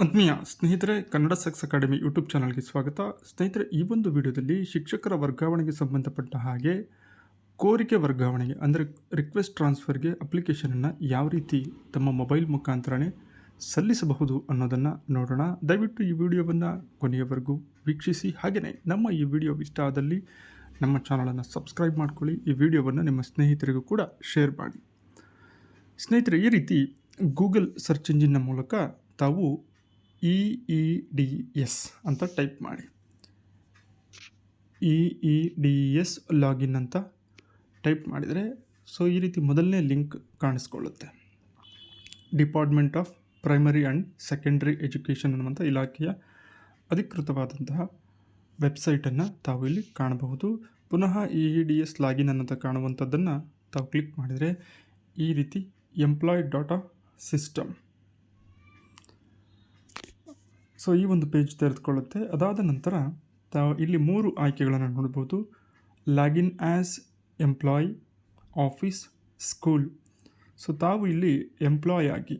ಆತ್ಮೀಯ ಸ್ನೇಹಿತರೆ, Kannada sex academy YouTube ಚಾನಲ್ಗೆ ಸ್ವಾಗತ. ಸ್ನೇಹಿತರೆ, ಈ ಒಂದು ವಿಡಿಯೋದಲ್ಲಿ ಶಿಕ್ಷಕರ ವರ್ಗಾವಣೆಗೆ ಸಂಬಂಧಪಟ್ಟ ಹಾಗೆ ಕೋರಿಕೆ ವರ್ಗಾವಣೆಗೆ, ಅಂದರೆ ರಿಕ್ವೆಸ್ಟ್ ಟ್ರಾನ್ಸ್ಫರ್ಗೆ ಅಪ್ಲಿಕೇಶನನ್ನು ಯಾವ ರೀತಿ ತಮ್ಮ ಮೊಬೈಲ್ ಮುಖಾಂತರನೇ ಸಲ್ಲಿಸಬಹುದು ಅನ್ನೋದನ್ನು ನೋಡೋಣ. ದಯವಿಟ್ಟು ಈ ವಿಡಿಯೋವನ್ನು ಕೊನೆಯವರೆಗೂ ವೀಕ್ಷಿಸಿ. ಹಾಗೆಯೇ ನಮ್ಮ ಈ ವಿಡಿಯೋ ಇಷ್ಟ ಆದಲ್ಲಿ ನಮ್ಮ ಚಾನಲನ್ನು ಸಬ್ಸ್ಕ್ರೈಬ್ ಮಾಡ್ಕೊಳ್ಳಿ. ಈ ವಿಡಿಯೋವನ್ನು ನಿಮ್ಮ ಸ್ನೇಹಿತರಿಗೂ ಕೂಡ ಶೇರ್ ಮಾಡಿ. ಸ್ನೇಹಿತರೆ, ಈ ರೀತಿ ಗೂಗಲ್ ಸರ್ಚ್ ಇಂಜಿನ್ನ ಮೂಲಕ ತಾವು ಇ ಇ ಡಿ ಎಸ್ ಅಂತ ಟೈಪ್ ಮಾಡಿ. E E D S login ಅಂತ ಟೈಪ್ ಮಾಡಿದರೆ ಸೊ ಈ ರೀತಿ ಮೊದಲನೇ link ಕಾಣಿಸ್ಕೊಳ್ಳುತ್ತೆ. Department of primary and secondary education ಅನ್ನುವಂಥ ಇಲಾಖೆಯ ಅಧಿಕೃತವಾದಂತಹ ವೆಬ್ಸೈಟನ್ನು ತಾವು ಇಲ್ಲಿ ಕಾಣಬಹುದು. ಪುನಃ E E D S login ಅನ್ನೋದು ಕಾಣುವಂಥದ್ದನ್ನು ತಾವು ಕ್ಲಿಕ್ ಮಾಡಿದರೆ ಈ ರೀತಿ ಎಂಪ್ಲಾಯ್ ಡಾಟಾ ಸಿಸ್ಟಮ್ ಸೊ ಈ ಒಂದು ಪೇಜ್ ತೆರೆದುಕೊಳ್ಳುತ್ತೆ. ಅದಾದ ನಂತರ, ತಾವು ಇಲ್ಲಿ ಮೂರು ಆಯ್ಕೆಗಳನ್ನು ನೋಡ್ಬೋದು. Login as employee office school so ತಾವು ಇಲ್ಲಿ ಎಂಪ್ಲಾಯ್ ಆಗಿ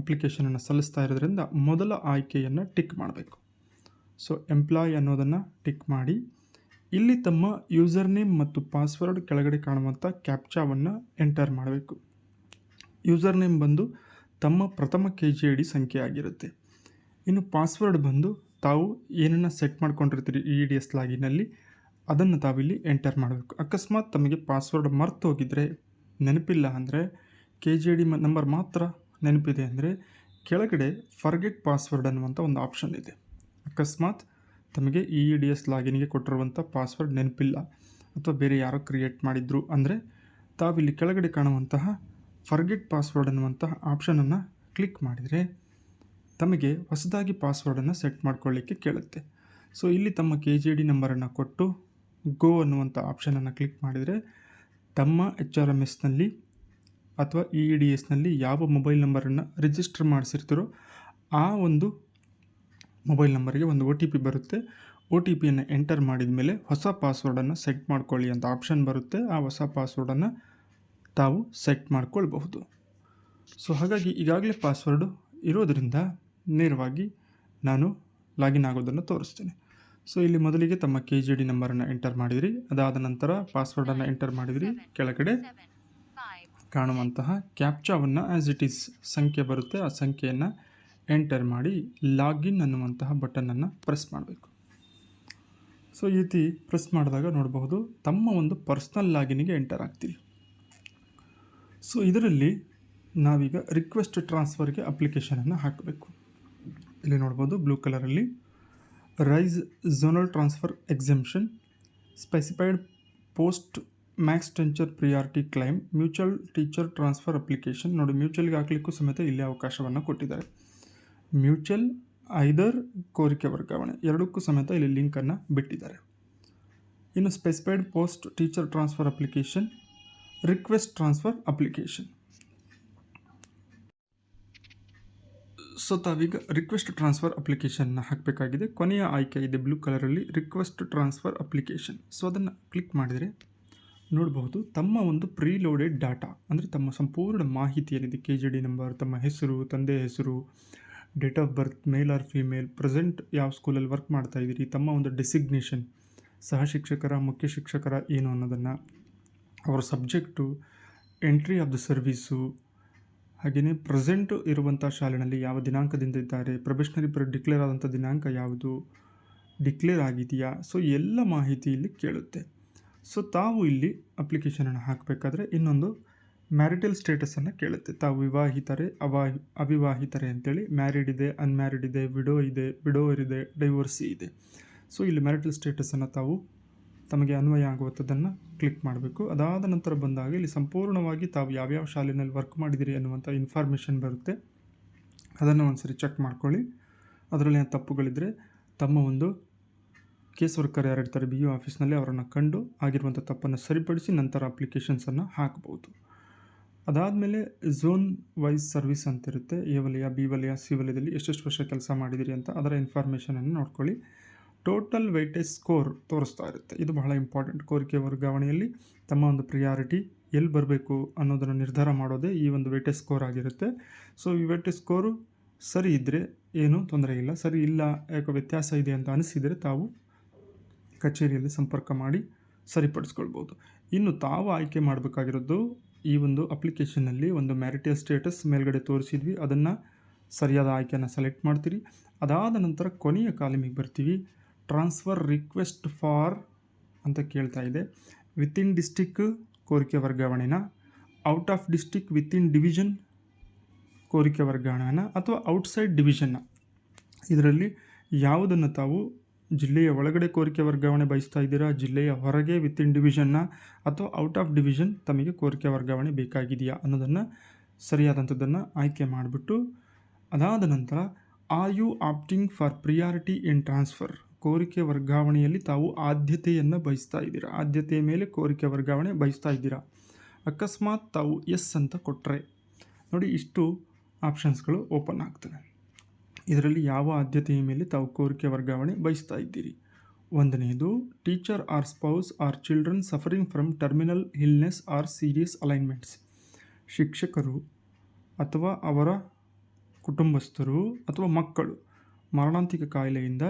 ಅಪ್ಲಿಕೇಶನನ್ನು ಸಲ್ಲಿಸ್ತಾ ಇರೋದ್ರಿಂದ ಮೊದಲ ಆಯ್ಕೆಯನ್ನು ಟಿಕ್ ಮಾಡಬೇಕು. ಸೊ ಎಂಪ್ಲಾಯ್ ಅನ್ನೋದನ್ನು ಟಿಕ್ ಮಾಡಿ, ಇಲ್ಲಿ ತಮ್ಮ ಯೂಸರ್ ನೇಮ್ ಮತ್ತು ಪಾಸ್ವರ್ಡ್ ಕೆಳಗಡೆ ಕಾಣುವಂಥ ಕ್ಯಾಪ್ಚಾವನ್ನು ಎಂಟರ್ ಮಾಡಬೇಕು. ಯೂಸರ್ ನೇಮ್ ಬಂದು ತಮ್ಮ ಪ್ರಥಮ ಕೆ ಜಿ ಐ ಡಿ ಸಂಖ್ಯೆ ಆಗಿರುತ್ತೆ. ಇನ್ನು ಪಾಸ್ವರ್ಡ್ ಬಂದು ತಾವು ಏನನ್ನು ಸೆಟ್ ಮಾಡ್ಕೊಂಡಿರ್ತೀರಿ ಇ ಡಿ ಎಸ್ ಲಾಗಿನಲ್ಲಿ ಅದನ್ನು ತಾವಿಲ್ಲಿ ಎಂಟರ್ ಮಾಡಬೇಕು. ಅಕಸ್ಮಾತ್ ತಮಗೆ ಪಾಸ್ವರ್ಡ್ ಮರ್ತು ಹೋಗಿದ್ರೆ, ನೆನಪಿಲ್ಲ ಅಂದರೆ ಕೆ ಜಿ ಡಿ ನಂಬರ್ ಮಾತ್ರ ನೆನಪಿದೆ ಅಂದರೆ, ಕೆಳಗಡೆ ಫರ್ಗೆಟ್ ಪಾಸ್ವರ್ಡ್ ಅನ್ನುವಂಥ ಒಂದು ಆಪ್ಷನ್ ಇದೆ. ಅಕಸ್ಮಾತ್ ತಮಗೆ ಇ ಡಿ ಎಸ್ ಲಾಗಿನ್ಗೆ ಕೊಟ್ಟಿರುವಂಥ ಪಾಸ್ವರ್ಡ್ ನೆನಪಿಲ್ಲ. ಅಥವಾ ಬೇರೆ ಯಾರೋ ಕ್ರಿಯೇಟ್ ಮಾಡಿದ್ರು ಅಂದರೆ, ತಾವಿಲ್ಲಿ ಕೆಳಗಡೆ ಕಾಣುವಂತಹ ಫರ್ಗೆಟ್ ಪಾಸ್ವರ್ಡ್ ಅನ್ನುವಂತಹ ಆಪ್ಷನನ್ನು ಕ್ಲಿಕ್ ಮಾಡಿದರೆ ತಮಗೆ ಹೊಸದಾಗಿ ಪಾಸ್ವರ್ಡನ್ನು ಸೆಟ್ ಮಾಡ್ಕೊಳ್ಳಿಕ್ಕೆ ಕೇಳುತ್ತೆ. ಸೊ ಇಲ್ಲಿ ತಮ್ಮ ಕೆ ಜಿ ಡಿ ನಂಬರನ್ನು ಕೊಟ್ಟು ಗೋ ಅನ್ನುವಂಥ ಆಪ್ಷನನ್ನು ಕ್ಲಿಕ್ ಮಾಡಿದರೆ ತಮ್ಮ ಎಚ್ ಆರ್ ಎಂ ಎಸ್ನಲ್ಲಿ ಅಥವಾ ಇ ಇ ಡಿ ಎಸ್ನಲ್ಲಿ ಯಾವ ಮೊಬೈಲ್ ನಂಬರನ್ನು ರಿಜಿಸ್ಟರ್ ಮಾಡಿಸಿರ್ತೀರೋ ಆ ಒಂದು ಮೊಬೈಲ್ ನಂಬರಿಗೆ ಒಂದು ಒ ಟಿ ಪಿ ಬರುತ್ತೆ. ಒ ಟಿ ಪಿಯನ್ನು ಎಂಟರ್ ಮಾಡಿದ ಮೇಲೆ ಹೊಸ ಪಾಸ್ವರ್ಡನ್ನು ಸೆಟ್ ಮಾಡ್ಕೊಳ್ಳಿ ಅಂತ ಆಪ್ಷನ್ ಬರುತ್ತೆ. ಆ ಹೊಸ ಪಾಸ್ವರ್ಡನ್ನು ತಾವು ಸೆಟ್ ಮಾಡ್ಕೊಳ್ಬಹುದು. ಸೊ ಹಾಗಾಗಿ ಈಗಾಗಲೇ ಪಾಸ್ವರ್ಡು ಇರೋದರಿಂದ ನೇರವಾಗಿ ನಾನು ಲಾಗಿನ್ ಆಗೋದನ್ನು ತೋರಿಸ್ತೇನೆ. ಸೊ ಇಲ್ಲಿ ಮೊದಲಿಗೆ ತಮ್ಮ ಕೆ ಜಿ ಡಿ ನಂಬರನ್ನು ಎಂಟರ್ ಮಾಡಿದಿರಿ. ಅದಾದ ನಂತರ ಪಾಸ್ವರ್ಡನ್ನು ಎಂಟರ್ ಮಾಡಿದಿರಿ. ಕೆಳಗಡೆ ಕಾಣುವಂತಹ ಕ್ಯಾಪ್ಚಾವನ್ನು ಆ್ಯಸ್ ಇಟ್ ಈಸ್ ಸಂಖ್ಯೆ ಬರುತ್ತೆ. ಆ ಸಂಖ್ಯೆಯನ್ನು ಎಂಟರ್ ಮಾಡಿ ಲಾಗಿನ್ ಅನ್ನುವಂತಹ ಬಟನನ್ನು ಪ್ರೆಸ್ ಮಾಡಬೇಕು. ಸೊ ಈ ರೀತಿ ಪ್ರೆಸ್ ಮಾಡಿದಾಗ ನೋಡಬಹುದು ತಮ್ಮ ಒಂದು ಪರ್ಸ್ನಲ್ ಲಾಗಿನ್ಗೆ ಎಂಟರ್ ಆಗ್ತೀರಿ. ಸೊ ಇದರಲ್ಲಿ ನಾವೀಗ ರಿಕ್ವೆಸ್ಟ್ ಟ್ರಾನ್ಸ್ಫರ್ಗೆ ಅಪ್ಲಿಕೇಶನನ್ನು ಹಾಕಬೇಕು. ಇಲ್ಲಿ ನೋಡ್ಬೋದು ಬ್ಲೂ ಕಲರಲ್ಲಿ rise zonal transfer exemption specified post max tenure priority claim mutual teacher transfer application ನೋಡಿ ಮ್ಯೂಚುವಲ್ಗೆ ಹಾಕಲಿಕ್ಕೂ ಸಮೇತ ಇಲ್ಲಿ ಅವಕಾಶವನ್ನು ಕೊಟ್ಟಿದ್ದಾರೆ. ಮ್ಯೂಚುವಲ್ ಐದರ್ ಕೋರಿಕೆ ವರ್ಗಾವಣೆ, ಎರಡಕ್ಕೂ ಸಮೇತ ಇಲ್ಲಿ ಲಿಂಕನ್ನು ಬಿಟ್ಟಿದ್ದಾರೆ. ಇನ್ನು specified post teacher transfer application request transfer application so ತಾವೀಗ request transfer ಅಪ್ಲಿಕೇಶನ್ನ ಹಾಕಬೇಕಾಗಿದೆ. ಕೊನೆಯ ಆಯ್ಕೆ ಇದೆ ಬ್ಲೂ ಕಲರಲ್ಲಿ ರಿಕ್ವೆಸ್ಟ್ ಟ್ರಾನ್ಸ್ಫರ್ ಅಪ್ಲಿಕೇಶನ್ ಸೊ ಅದನ್ನು ಕ್ಲಿಕ್ ಮಾಡಿದರೆ ನೋಡಬಹುದು, ತಮ್ಮ ಒಂದು ಪ್ರೀಲೋಡೆಡ್ ಡಾಟಾ ಅಂದರೆ ತಮ್ಮ ಸಂಪೂರ್ಣ ಮಾಹಿತಿ ಏನಿದೆ ಕೆ ಜಿ ಡಿ ನಂಬರ್ ತಮ್ಮ ಹೆಸರು, ತಂದೆ ಹೆಸರು date of birth male or female present ಯಾವ ಸ್ಕೂಲಲ್ಲಿ ವರ್ಕ್ ಮಾಡ್ತಾ ಇದ್ದೀರಿ, ತಮ್ಮ ಒಂದು ಡೆಸಿಗ್ನೇಷನ್ ಸಹ ಶಿಕ್ಷಕರ, ಮುಖ್ಯ ಶಿಕ್ಷಕರ ಏನು ಅನ್ನೋದನ್ನು, ಅವರ subject entry of the service ಹಾಗೆಯೇ ಪ್ರೆಸೆಂಟ್ ಇರುವಂಥ ಶಾಲೆಯಲ್ಲಿ ಯಾವ ದಿನಾಂಕದಿಂದ ಇದ್ದಾರೆ? ಪ್ರೊಬೆಷನರಿ ಪೀರಿಯಡ್ ಡಿಕ್ಲೇರ್ ಆದಂಥ ದಿನಾಂಕ ಯಾವುದು? ಡಿಕ್ಲೇರ್ ಆಗಿದೆಯಾ? ಸೊ, ಎಲ್ಲ ಮಾಹಿತಿ ಇಲ್ಲಿ ಕೇಳುತ್ತೆ. ಸೊ, ತಾವು ಇಲ್ಲಿ ಅಪ್ಲಿಕೇಶನನ್ನು ಹಾಕಬೇಕಾದ್ರೆ ಇನ್ನೊಂದು ಮ್ಯಾರಿಟಲ್ ಸ್ಟೇಟಸನ್ನು ಕೇಳುತ್ತೆ. ತಾವು ವಿವಾಹಿತರೆ ಅವಾ ಅವಿವಾಹಿತರೆ ಅಂತೇಳಿ ಮ್ಯಾರಿಡ್ ಇದೆ, ಅನ್ಮ್ಯಾರಿಡ್ ಇದೆ, ವಿಡೋ ಇದೆ ವಿಡೋವರ್ ಇದೆ, ಡೈವೋರ್ಸಿ ಇದೆ. ಸೊ, ಇಲ್ಲಿ ಮ್ಯಾರಿಟಲ್ ಸ್ಟೇಟಸನ್ನು ತಾವು ತಮಗೆ ಅನ್ವಯ ಆಗುವಂಥದ್ದನ್ನು ಕ್ಲಿಕ್ ಮಾಡಬೇಕು. ಅದಾದ ನಂತರ ಬಂದಾಗ ಇಲ್ಲಿ ಸಂಪೂರ್ಣವಾಗಿ ತಾವು ಯಾವ್ಯಾವ ಶಾಲೆಯಲ್ಲಿ ವರ್ಕ್ ಮಾಡಿದಿರಿ ಅನ್ನುವಂಥ ಇನ್ಫಾರ್ಮೇಷನ್ ಬರುತ್ತೆ. ಅದನ್ನು ಒಂದು ಸರಿ ಚೆಕ್ ಮಾಡ್ಕೊಳ್ಳಿ. ಅದರಲ್ಲಿ ತಪ್ಪುಗಳಿದ್ದರೆ ತಮ್ಮ ಒಂದು ಕೇಸ್ ವರ್ಕರ್ ಯಾರಿರ್ತಾರೆ ಬಿ ಯು ಆಫೀಸ್ನಲ್ಲಿ ಅವರನ್ನು ಕಂಡು ಆಗಿರುವಂಥ ತಪ್ಪನ್ನು ಸರಿಪಡಿಸಿ ನಂತರ ಅಪ್ಲಿಕೇಶನ್ಸನ್ನು ಹಾಕಬಹುದು ಅದಾದಮೇಲೆ ಝೋನ್ ವೈಸ್ ಸರ್ವಿಸ್ ಅಂತಿರುತ್ತೆ. ಎ ವಲಯ, ಬಿ ವಲಯ, ಸಿ ವಲಯದಲ್ಲಿ ಎಷ್ಟೆಷ್ಟು ವರ್ಷ ಕೆಲಸ ಮಾಡಿದಿರಿ ಅಂತ ಅದರ ಇನ್ಫಾರ್ಮೇಷನನ್ನು ನೋಡ್ಕೊಳ್ಳಿ. ಟೋಟಲ್ ವೆಯ್ಟೇಜ್ ಸ್ಕೋರ್ ತೋರಿಸ್ತಾ ಇರುತ್ತೆ. ಇದು ಬಹಳ ಇಂಪಾರ್ಟೆಂಟ್ ಕೋರಿಕೆ ವರ್ಗಾವಣೆಯಲ್ಲಿ ತಮ್ಮ ಒಂದು ಪ್ರಿಯಾರಿಟಿ ಎಲ್ಲಿ ಬರಬೇಕು ಅನ್ನೋದನ್ನು ನಿರ್ಧಾರ ಮಾಡೋದೇ ಈ ಒಂದು ವೆಯ್ಟೇಜ್ ಸ್ಕೋರ್ ಆಗಿರುತ್ತೆ. ಸೊ ಈ ವೆಯ್ಟೇಜ್ ಸ್ಕೋರು ಸರಿ ಇದ್ದರೆ ಏನೂ ತೊಂದರೆ ಇಲ್ಲ. ಸರಿ ಇಲ್ಲ ಯಾಕೋ ವ್ಯತ್ಯಾಸ ಇದೆ ಅಂತ ಅನಿಸಿದರೆ ತಾವು ಕಚೇರಿಯಲ್ಲಿ ಸಂಪರ್ಕ ಮಾಡಿ ಸರಿಪಡಿಸ್ಕೊಳ್ಬೋದು. ಇನ್ನು ತಾವು ಆಯ್ಕೆ ಮಾಡಬೇಕಾಗಿರೋದು ಈ ಒಂದು ಅಪ್ಲಿಕೇಶನ್ನಲ್ಲಿ ಒಂದು ಮ್ಯಾರಿಟಲ್ ಸ್ಟೇಟಸ್ ಮೇಲ್ಗಡೆ ತೋರಿಸಿದ್ವಿ. ಅದನ್ನು ಸರಿಯಾದ ಆಯ್ಕೆಯನ್ನು ಸೆಲೆಕ್ಟ್ ಮಾಡ್ತೀರಿ. ಅದಾದ ನಂತರ ಕೊನೆಯ ಕಾಲಮಿಗೆ ಬರ್ತೀವಿ. ಟ್ರಾನ್ಸ್ಫರ್ ರಿಕ್ವೆಸ್ಟ್ ಫಾರ್ ಅಂತ ಕೇಳ್ತಾ ಇದೆ. ವಿತಿನ್ ಡಿಸ್ಟಿಕ್ ಕೋರಿಕೆ ವರ್ಗಾವಣೆನ, out of district within division ಕೋರಿಕೆ ವರ್ಗಾವಣೆನ ಅಥವಾ ಔಟ್ಸೈಡ್ ಡಿವಿಷನ್ನ. ಇದರಲ್ಲಿ ಯಾವುದನ್ನು ತಾವು ಜಿಲ್ಲೆಯ ಒಳಗಡೆ ಕೋರಿಕೆ ವರ್ಗಾವಣೆ ಬಯಸ್ತಾ ಇದ್ದೀರಾ, ಜಿಲ್ಲೆಯ ಹೊರಗೆ ವಿತಿನ್ ಡಿವಿಷನ್ನ ಅಥವಾ ಔಟ್ ಆಫ್ ಡಿವಿಷನ್ ತಮಗೆ ಕೋರಿಕೆ ವರ್ಗಾವಣೆ ಬೇಕಾಗಿದೆಯಾ ಅನ್ನೋದನ್ನು ಸರಿಯಾದಂಥದ್ದನ್ನು ಆಯ್ಕೆ ಮಾಡಿಬಿಟ್ಟು ಅದಾದ ನಂತರ, are you opting for priority in transfer? ಕೋರಿಕೆ ವರ್ಗಾವಣೆಯಲ್ಲಿ ತಾವು ಆದ್ಯತೆಯನ್ನು ಬಯಸ್ತಾ ಇದ್ದೀರಾ? ಆದ್ಯತೆಯ ಮೇಲೆ ಕೋರಿಕೆ ವರ್ಗಾವಣೆ ಬಯಸ್ತಾ ಇದ್ದೀರಾ? ಅಕಸ್ಮಾತ್ ತಾವು ಎಸ್ ಅಂತ ಕೊಟ್ಟರೆ ನೋಡಿ, ಇಷ್ಟು ಆಪ್ಷನ್ಸ್ಗಳು ಓಪನ್ ಆಗ್ತವೆ. ಇದರಲ್ಲಿ ಯಾವ ಆದ್ಯತೆಯ ಮೇಲೆ ತಾವು ಕೋರಿಕೆ ವರ್ಗಾವಣೆ ಬಯಸ್ತಾ ಇದ್ದೀರಿ? ಒಂದನೆಯದು teacher or spouse or children suffering from terminal illness or serious ailments ಶಿಕ್ಷಕರು ಅಥವಾ ಅವರ ಕುಟುಂಬಸ್ಥರು ಅಥವಾ ಮಕ್ಕಳು ಮರಣಾಂತಿಕ ಕಾಯಿಲೆಯಿಂದ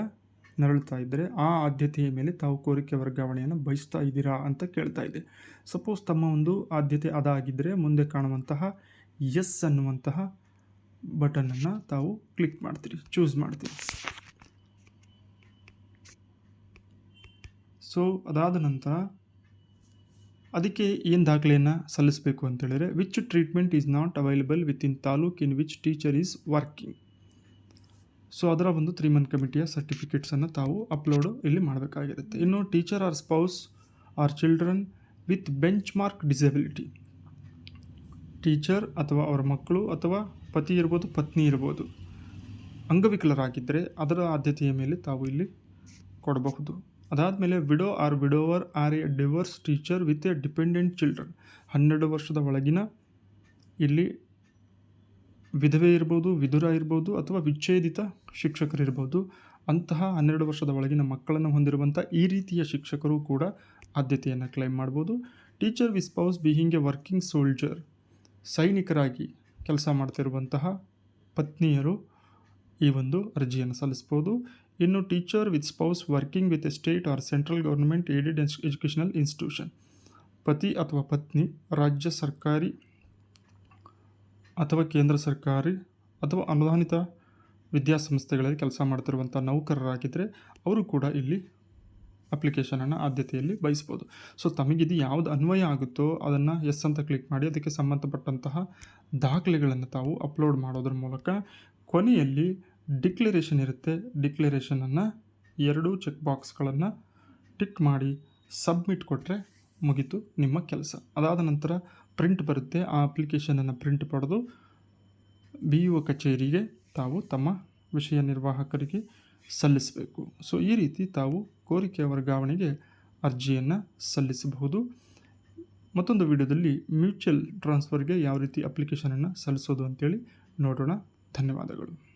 ನರಳುತ್ತಾ ಇದ್ದರೆ ಆ ಆದ್ಯತೆಯ ಮೇಲೆ ತಾವು ಕೋರಿಕೆ ವರ್ಗಾವಣೆಯನ್ನು ಬಯಸ್ತಾ ಇದ್ದೀರಾ ಅಂತ ಕೇಳ್ತಾ ಇದೆ. ಸಪೋಸ್ ತಮ್ಮ ಒಂದು ಆದ್ಯತೆ ಅದಾಗಿದ್ದರೆ ಮುಂದೆ ಕಾಣುವಂತಹ ಎಸ್ ಅನ್ನುವಂತಹ ಬಟನನ್ನು ತಾವು ಕ್ಲಿಕ್ ಮಾಡ್ತೀರಿ ಚೂಸ್ ಮಾಡ್ತೀರಿ. ಸೊ ಅದಾದ ನಂತರ ಅದಕ್ಕೆ ಏನು ದಾಖಲೆಯನ್ನು ಸಲ್ಲಿಸಬೇಕು ಅಂತೇಳಿದರೆ which treatment is not available within taluk in which teacher is working so ಅದರ ಒಂದು ತ್ರೀ ಮಂತ್ ಕಮಿಟಿಯ ಸರ್ಟಿಫಿಕೇಟ್ಸನ್ನು ತಾವು ಅಪ್ಲೋಡು ಇಲ್ಲಿ ಮಾಡಬೇಕಾಗಿರುತ್ತೆ. ಇನ್ನು teacher or spouse or children with benchmark disability teacher ಅಥವಾ ಅವರ ಮಕ್ಕಳು ಅಥವಾ ಪತಿ ಇರ್ಬೋದು, ಪತ್ನಿ ಇರ್ಬೋದು ಅಂಗವಿಕಲರಾಗಿದ್ದರೆ ಅದರ ಆದ್ಯತೆಯ ಮೇಲೆ ತಾವು ಇಲ್ಲಿ ಕೊಡಬಹುದು. ಅದಾದಮೇಲೆ widow or widower or a divorce teacher with a dependent children ಹನ್ನೆರಡು ವರ್ಷದ ಒಳಗಿನ ಇಲ್ಲಿ ವಿಧವೆ ಇರ್ಬೋದು ವಿಧುರ ಇರ್ಬೋದು ಅಥವಾ ವಿಚ್ಛೇದಿತ ಶಿಕ್ಷಕರಿರ್ಬೋದು, ಅಂತಹ ಹನ್ನೆರಡು ವರ್ಷದ ಒಳಗಿನ ಮಕ್ಕಳನ್ನು ಹೊಂದಿರುವಂಥ ಈ ರೀತಿಯ ಶಿಕ್ಷಕರು ಕೂಡ ಆದ್ಯತೆಯನ್ನು ಕ್ಲೈಮ್ ಮಾಡ್ಬೋದು. Teacher we spouse being a working soldier ಸೈನಿಕರಾಗಿ ಕೆಲಸ ಮಾಡ್ತಿರುವಂತಹ ಪತ್ನಿಯರು ಈ ಒಂದು ಅರ್ಜಿಯನ್ನು ಸಲ್ಲಿಸ್ಬೋದು. ಇನ್ನು teacher with spouse working with a state or central government aided educational institution ಪತಿ ಅಥವಾ ಪತ್ನಿ, ರಾಜ್ಯ ಸರ್ಕಾರಿ ಅಥವಾ ಕೇಂದ್ರ ಸರ್ಕಾರಿ ಅಥವಾ ಅನುದಾನಿತ ವಿದ್ಯಾಸಂಸ್ಥೆಗಳಲ್ಲಿ ಕೆಲಸ ಮಾಡ್ತಿರುವಂಥ ನೌಕರರಾಗಿದ್ದರೆ ಅವರು ಕೂಡ ಇಲ್ಲಿ ಅಪ್ಲಿಕೇಶನನ್ನು ಆದ್ಯತೆಯಲ್ಲಿ ಬಯಸ್ಬೋದು. ಸೊ, ತಮಗಿದು ಯಾವುದು ಅನ್ವಯ ಆಗುತ್ತೋ ಅದನ್ನು ಎಸ್ ಅಂತ ಕ್ಲಿಕ್ ಮಾಡಿ ಅದಕ್ಕೆ ಸಂಬಂಧಪಟ್ಟಂತಹ ದಾಖಲೆಗಳನ್ನು ತಾವು ಅಪ್ಲೋಡ್ ಮಾಡೋದ್ರ ಮೂಲಕ ಕೊನೆಯಲ್ಲಿ ಡಿಕ್ಲರೇಷನ್ ಇರುತ್ತೆ. ಡಿಕ್ಲರೇಷನನ್ನು ಎರಡೂ ಚೆಕ್ ಬಾಕ್ಸ್ಗಳನ್ನು ಟಿಕ್ ಮಾಡಿ ಸಬ್ಮಿಟ್ ಕೊಟ್ಟರೆ ಮುಗೀತು ನಿಮ್ಮ ಕೆಲಸ. ಅದಾದ ನಂತರ ಪ್ರಿಂಟ್ ಬರುತ್ತೆ, ಆ ಅಪ್ಲಿಕೇಶನನ್ನು ಪ್ರಿಂಟ್ ಪಡೆದು ಬಿ ಇ ಒ ಕಚೇರಿಗೆ ತಾವು ತಮ್ಮ ವಿಷಯ ನಿರ್ವಾಹಕರಿಗೆ ಸಲ್ಲಿಸಬೇಕು. ಸೊ ಈ ರೀತಿ ತಾವು ಕೋರಿಕೆ ವರ್ಗಾವಣೆಗೆ ಅರ್ಜಿಯನ್ನು ಸಲ್ಲಿಸಬಹುದು. ಮತ್ತೊಂದು ವಿಡಿಯೋದಲ್ಲಿ ಮ್ಯೂಚುವಲ್ ಟ್ರಾನ್ಸ್ಫರ್ಗೆ ಯಾವ ರೀತಿ ಅಪ್ಲಿಕೇಶನನ್ನು ಸಲ್ಲಿಸೋದು ಅಂತೇಳಿ ನೋಡೋಣ. ಧನ್ಯವಾದಗಳು.